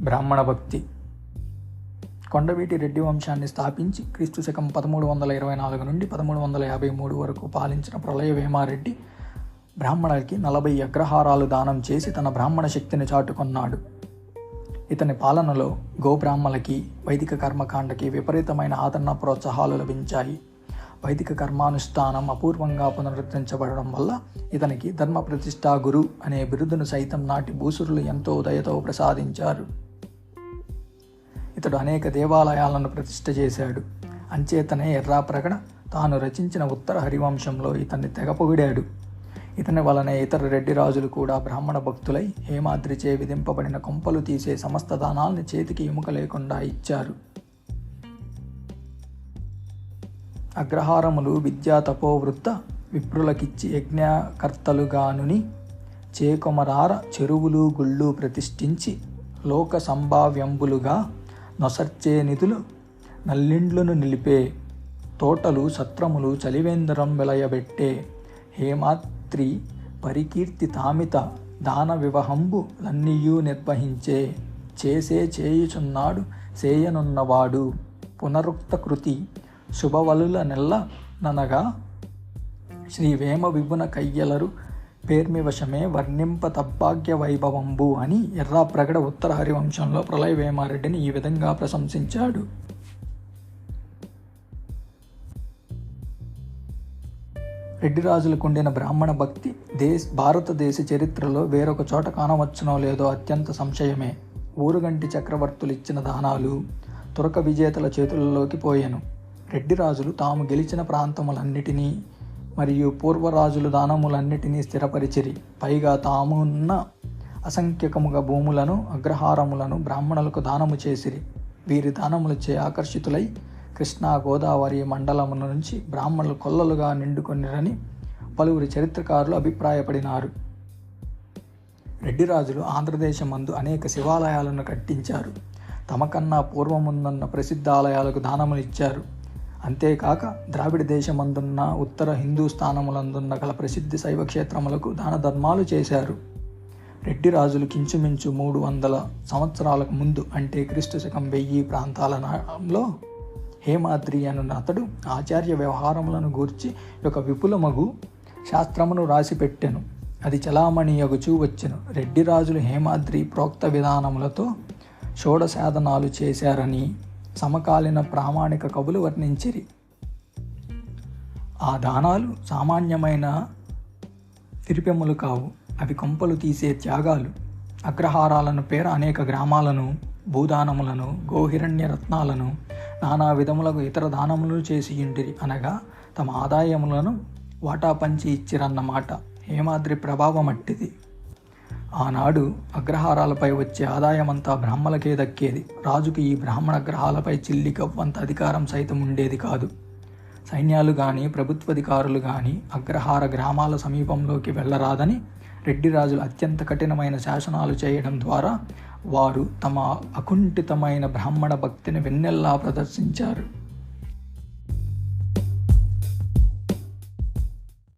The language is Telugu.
బ్రాహ్మణ భక్తి. కొండవీటి రెడ్డి వంశాన్ని స్థాపించి క్రీస్తు శకం పదమూడు వందల ఇరవై నాలుగు నుండి పదమూడు వందల యాభై మూడు వరకు పాలించిన ప్రళయ వేమారెడ్డి బ్రాహ్మణులకి నలభై అగ్రహారాలు దానం చేసి తన బ్రాహ్మణ శక్తిని చాటుకున్నాడు. ఇతని పాలనలో గోబ్రాహ్మలకి వైదిక కర్మకాండకి విపరీతమైన ఆదరణ ప్రోత్సాహాలు లభించాయి. వైదిక కర్మానుష్ఠానం అపూర్వంగా పునరుద్ధరించబడడం వల్ల ఇతనికి ధర్మ ప్రతిష్టా గురు అనే బిరుదును సైతం నాటి భూసురులు ఎంతో దయతో ప్రసాదించారు. ఇతడు అనేక దేవాలయాలను ప్రతిష్ఠ చేశాడు. అంచేతనే ఎర్రాప్రగడ తాను రచించిన ఉత్తర హరివంశంలో ఇతన్ని తెగపొగిడాడు. ఇతని వలనే ఇతర రెడ్డి రాజులు కూడా బ్రాహ్మణ భక్తులై హేమాద్రిచే విధింపబడిన కొంపలు తీసే సమస్త దానాల్ని చేతికి ఎముక లేకుండా ఇచ్చారు. అగ్రహారములు విద్యా తపోవృత్త విప్రులకిచ్చి యజ్ఞకర్తలుగానుని చేకొమరార చెరువులు గుళ్ళు ప్రతిష్ఠించి లోక సంభావ్యంబులుగా నొసర్చే నిధులు నల్లిండ్లను నిలిపే తోటలు సత్రములు చలివేంద్రం వెలయబెట్టే హేమాత్రి పరికీర్తి తామిత దాన వివహంబు లన్నీయు నిర్వహించే చేసే చేయుచున్నాడు సేయనున్నవాడు. పునరుక్త కృతి శుభవలుల నెల్ల ననగా శ్రీ వేమ విభున కయ్యలరు పేర్మివశమే వర్ణింప తబ్బాగ్య వైభవంబు అని ఎర్రాప్రగడ ఉత్తర హరివంశంలో ప్రళయ వేమారెడ్డిని ఈ విధంగా ప్రశంసించాడు. రెడ్డిరాజులకుండిన బ్రాహ్మణ భక్తి దేశ్ భారతదేశ చరిత్రలో వేరొక చోట కానవచ్చునో లేదో అత్యంత సంశయమే. ఊరుగంటి చక్రవర్తులు ఇచ్చిన దానాలు తురక విజేతల చేతులలోకి పోయాను. రెడ్డిరాజులు తాము గెలిచిన ప్రాంతములన్నిటినీ మరియు పూర్వరాజుల దానములన్నిటినీ స్థిరపరిచిరి. పైగా తాము ఉన్న అసంఖ్యకముగా భూములను అగ్రహారములను బ్రాహ్మణులకు దానము చేసిరి. వీరి దానములచే ఆకర్షితులై కృష్ణా గోదావరి మండలముల నుంచి బ్రాహ్మణులు కొల్లలుగా నిండుకొనిరని పలువురు చరిత్రకారులు అభిప్రాయపడినారు. రెడ్డిరాజులు ఆంధ్రదేశమందు అనేక శివాలయాలను కట్టించారు. తమకన్నా పూర్వముందున్న ప్రసిద్ధ ఆలయాలకు దానములు ఇచ్చారు అంతేకాక ద్రావిడ దేశమందున్న ఉత్తర హిందూ స్థానములందున్న గల ప్రసిద్ధి శైవ క్షేత్రములకు దాన ధర్మాలు చేశారు. రెడ్డి రాజులు కించుమించు మూడు వందల సంవత్సరాలకు ముందు అంటే క్రీస్తు శకం వెయ్యి ప్రాంతాల నాలో హేమాద్రి అనున్న అతడు ఆచార్య వ్యవహారములను గూర్చి ఒక విపులమగు శాస్త్రమును రాసిపెట్టెను. అది చలామణియగుచూ వచ్చెను. రెడ్డి రాజులు హేమాద్రి ప్రోక్త విధానములతో షోడసాధనాలు చేశారని సమకాలీన ప్రామాణిక కవులు వర్ణించిరి. ఆ దానాలు సామాన్యమైన తిరిపెములు కావు. అవి కొంపలు తీసే త్యాగాలు. అగ్రహారాలను పేర అనేక గ్రామాలను భూదానములను గోహిరణ్య రత్నాలను నానా విధములకు ఇతర దానములు చేసి ఇంటిరి అనగా తమ ఆదాయములను వాటా పంచి ఇచ్చిరన్నమాట. హేమాద్రి ప్రభావం అట్టిది ఆనాడు అగ్రహారాలపై వచ్చే ఆదాయమంతా బ్రాహ్మలకే దక్కేది. రాజుకి ఈ బ్రాహ్మణ గ్రహాలపై చిల్లి గవ్వంత అధికారం సైతం ఉండేది కాదు. సైన్యాలు కానీ ప్రభుత్వాధికారులు కానీ అగ్రహార గ్రామాల సమీపంలోకి వెళ్ళరాదని రెడ్డి రాజులు అత్యంత కఠినమైన శాసనాలు చేయడం ద్వారా వారు తమ అకుంఠితమైన బ్రాహ్మణ భక్తిని వెన్నెల్లా ప్రదర్శించారు.